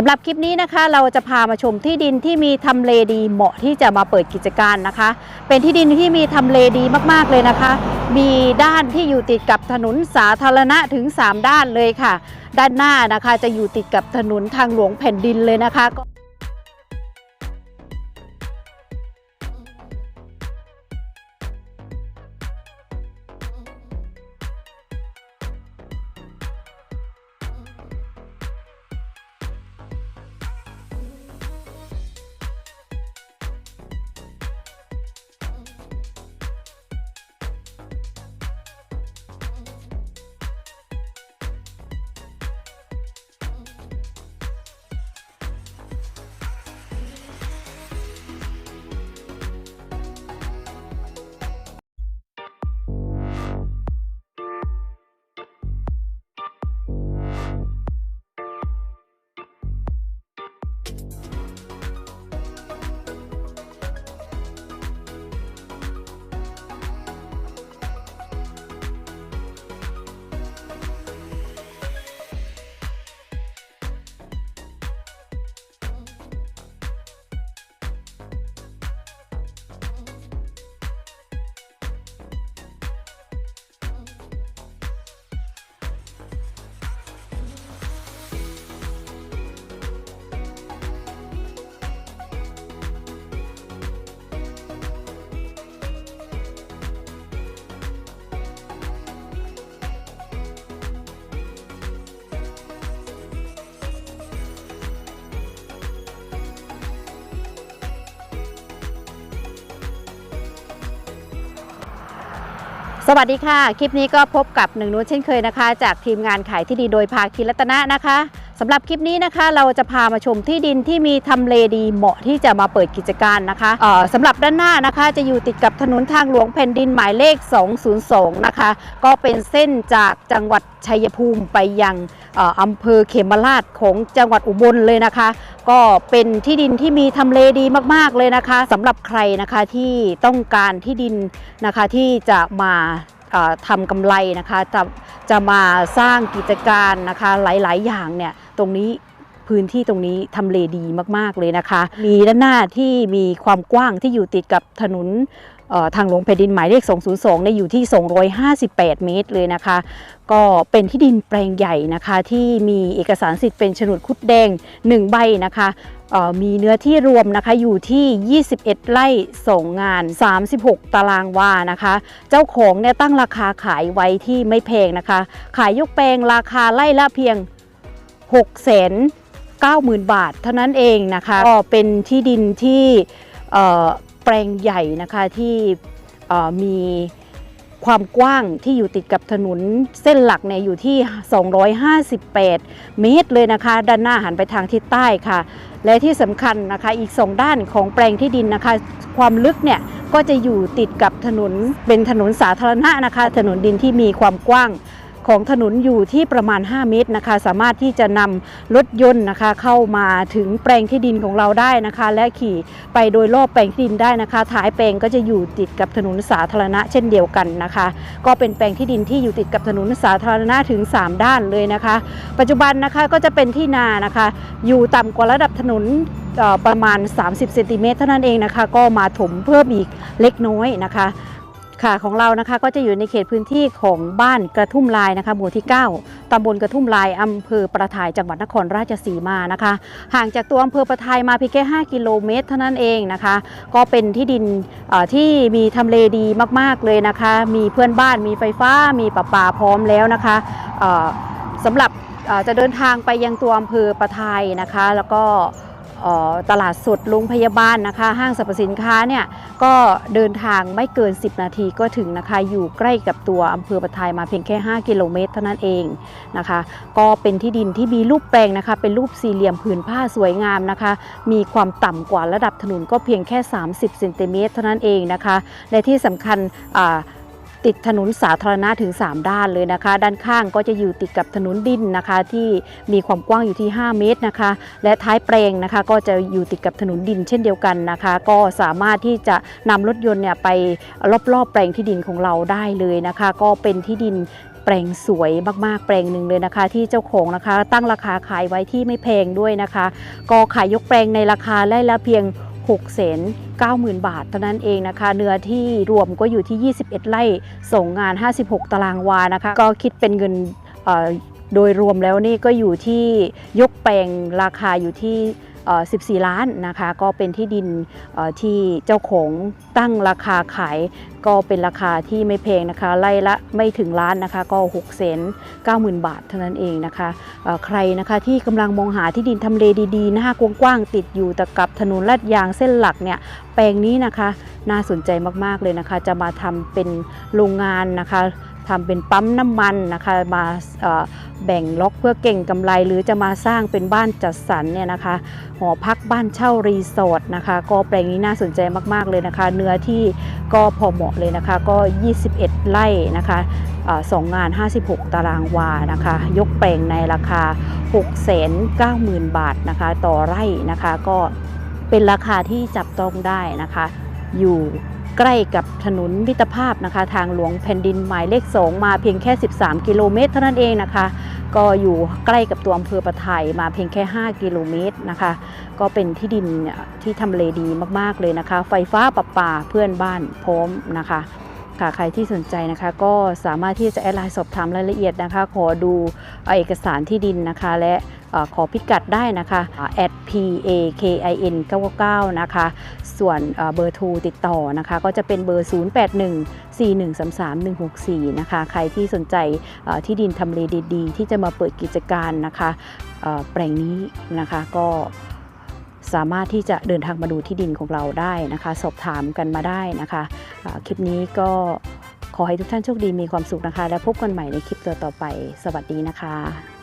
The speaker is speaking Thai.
สำหรับคลิปนี้นะคะ เราจะพามาชมที่ดินที่มีทำเลดีเหมาะที่จะมาเปิดกิจการนะคะ เป็นที่ดินที่มีทำเลดีมากๆเลยนะคะ มีด้านที่อยู่ติดกับถนนสาธารณะถึง 3 ด้านเลยค่ะ ด้านหน้านะคะจะอยู่ติดกับถนนทางหลวงแผ่นดินเลยนะคะ สวัสดีค่ะ คลิปนี้ก็พบกับหนึ่งนุ้นเช่นเคยนะคะ จากทีมงานขายที่ดีโดยภาคีรัตนะนะคะสำหรับคลิปนี้นะคะ เราจะพามาชมที่ดินที่มีทำเลดีเหมาะที่จะมาเปิดกิจการนะคะสำหรับด้านหน้านะคะ จะอยู่ติดกับถนนทางหลวงแผ่นดินหมายเลข 202 นะคะ ก็เป็นเส้นจากจังหวัดชัยภูมิไปยัง อำเภอเขมราชของจังหวัดอุบลเลยนะคะ ก็เป็นที่ดินที่มีทำเลดีมาก ๆเลยนะคะสำหรับใครนะคะที่ต้องการที่ดินนะคะที่จะมาทำกำไรนะคะจะจะมาสร้างกิจการนะคะหลาย ๆ อย่างเนี่ยตรงนี้พื้นที่ตรงนี้ทำเลดีมาก ๆ เลยนะคะ มีด้านหน้าที่มีความกว้างที่อยู่ติดกับถนน ทางหลวงแผ่นดินหมายเลข 202เนี่ยอยู่ที่ 258 เมตรเลยนะคะ ก็เป็นที่ดินแปลงใหญ่นะคะ ที่มีเอกสารสิทธิ์เป็นโฉนดคุดแดง 1 ใบนะคะมีเนื้อที่รวมนะคะอยู่ที่ 21 ไร่ 2 งาน 36 ตารางวานะคะ เจ้าของเนี่ยตั้งราคาขายไว้ที่ไม่แพงนะคะ ขายยกแปลงราคาไร่ละเพียง6 9 0 0 0 0 บาท เท่านั้นเองนะคะ ก็เป็นที่ดินที่ ปลงใหญ่นะคะที่มีความกว้างที่อยู่ติดกับถนนเส้นหลักเนี่ยอยู่ที่ 258 เมตรเลยนะคะ ด้านหน้าหันไปทางทิศใต้ค่ะ และที่สำคัญนะคะอีกสองด้านของแปลงที่ดินนะคะ ความลึกเนี่ยก็จะอยู่ติดกับถนนเป็นถนนสาธารณะนะคะ ถนนดินที่มีความกว้าง ของถนนอยู่ที่ประมาณ 5 เมตรนะคะ สามารถที่จะนำรถยนต์นะคะ เข้ามาถึงแปลงที่ดินของเราได้นะคะ และขี่ไปโดยรอบแปลงที่ดินได้นะคะ ท้ายแปลงก็จะอยู่ติดกับถนนสาธารณะเช่นเดียวกันนะคะ ก็เป็นแปลงที่ดินที่อยู่ติดกับถนนสาธารณะถึง 3 ด้านเลยนะคะ ปัจจุบันนะคะก็จะเป็นที่นานะคะ อยู่ต่ำกว่าระดับถนนประมาณ 30เซนติเมตรเท่านั้นเองนะคะ ก็มาถมเพิ่มอีกเล็กน้อยนะคะ ค่ะของเรานะคะก็จะอยู่ในเขตพื้นที่ของบ้านกระทุ่มลายนะคะหมู่ที่ 9 ตำบลกระทุ่มลายอำเภอประทายจังหวัดนครราชสีมานะคะ ห่างจากตัวอำเภอประทายมาเพียงแค่ 5 กิโลเมตร เท่านั้นเองนะคะ ก็เป็นที่ดินที่มีทำเลดีมากๆเลยนะคะ มีเพื่อนบ้านมีไฟฟ้ามีประปาพร้อมแล้วนะคะสำหรับจะเดินทางไปยังตัวอำเภอประทายนะคะ แล้วก็ ตลาดสดโรงพยาบาลนะคะ ห้างสรรพสินค้าเนี่ยก็เดินทางไม่เกิน 10 นาทีก็ถึงนะคะ อยู่ใกล้กับตัวอำเภอปะทายมาเพียงแค่ 5 กิโลเมตรเท่านั้นเองนะคะ ก็เป็นที่ดินที่มีรูปแปลงนะคะ เป็นรูปสี่เหลี่ยมผืนผ้าสวยงามนะคะ มีความต่ำกว่าระดับถนนก็เพียงแค่ 30เซนติเมตรเท่านั้นเองนะคะ และที่สำคัญอ่า ติดถนนสาธารณะถึง 3 ด้านเลยนะคะ ด้านข้างก็จะอยู่ติดกับถนนดินนะคะ ที่มีความกว้างอยู่ที่ 5 เมตรนะคะ และท้ายแปลงนะคะ ก็จะอยู่ติดกับถนนดินเช่นเดียวกันนะคะ ก็สามารถที่จะนำรถยนต์เนี่ยไปรอบๆ แปลงที่ดินของเราได้เลยนะคะ ก็เป็นที่ดินแปลงสวยมากๆ แปลงหนึ่งเลยนะคะ ที่เจ้าของนะคะ ตั้งราคาขายไว้ที่ไม่แพงด้วยนะคะ ก็ขายยกแปลงในราคาไร่ละเพียง 6เสน90,000 บาทเท่านั้นเองนะคะ เนื้อที่รวมก็อยู่ที่ 21 ไร่ส่งงาน 56 ตารางวานะคะ ก็คิดเป็นเงินโดยรวมแล้วนี่ก็อยู่ที่ยกแปลงราคาอยู่ที่ 14 ล้านนะคะก็เป็นที่ดินที่เจ้าของตั้งราคาขาย ก็เป็นราคาที่ไม่แพงนะคะไร่ละไม่ถึงล้านนะคะก็6เซน90,000 บาทเท่านั้นเองนะคะใครนะคะที่กำลังมองหาที่ดินทำเลดีๆหน้ากว้างๆติดอยู่แต่กับถนนลาดยางเส้นหลักเนี่ยแปลงนี้นะคะน่าสนใจมากๆเลยนะคะ จะมาทำเป็นโรงงานนะคะ ทำเป็นปั๊มน้ำมันนะคะมาแบ่งล็อกเพื่อเก่งกำไร หรือจะมาสร้างเป็นบ้านจัดสรรเนี่ยนะคะหอพักบ้านเช่ารีสอร์ทนะคะ ก็แปลงนี้น่าสนใจมาก ๆ เลยนะคะ เนื้อที่ก็พอเหมาะเลยนะคะ ก็ 21 ไร่นะคะสองงาน 56 ตารางวานะคะ ยกแปลงในราคา 690,000 บาทนะคะ ต่อไร่นะคะ ก็เป็นราคาที่จับต้องได้นะคะ อยู่ ใกล้กับถนนมิตรภาพนะคะ ทางหลวงแผ่นดินหมายเลข 2 มาเพียงแค่ 13 กิโลเมตรเท่านั้นเองนะคะ ก็อยู่ใกล้กับตัวอำเภอประไทยมาเพียงแค่ 5 กิโลเมตรนะคะ ก็เป็นที่ดินที่ทำเลดีมากๆเลยนะคะ ไฟฟ้าประปาเพื่อนบ้านพร้อมนะคะค่ะใครที่สนใจนะคะก็สามารถที่จะแอดไลน์สอบถามรายละเอียดนะคะ ขอดูเอกสารที่ดินนะคะ และ ขอพิกัดได้นะคะแอด p a k i n 99นะคะ ส่วนเบอร์โทรติดต่อนะคะ ก็จะเป็นเบอร์ 0814133164 นะคะ ใครที่สนใจที่ดินทำเลดีๆ ที่จะมาเปิดกิจการนะคะแปลงนี้นะคะก็สามารถที่จะเดินทางมาดูที่ดินของเราได้นะคะ สอบถามกันมาได้นะคะคลิปนี้ก็ขอให้ทุกท่านโชคดีมีความสุขนะคะ และพบกันใหม่ในคลิปต่อๆไป สวัสดีนะคะ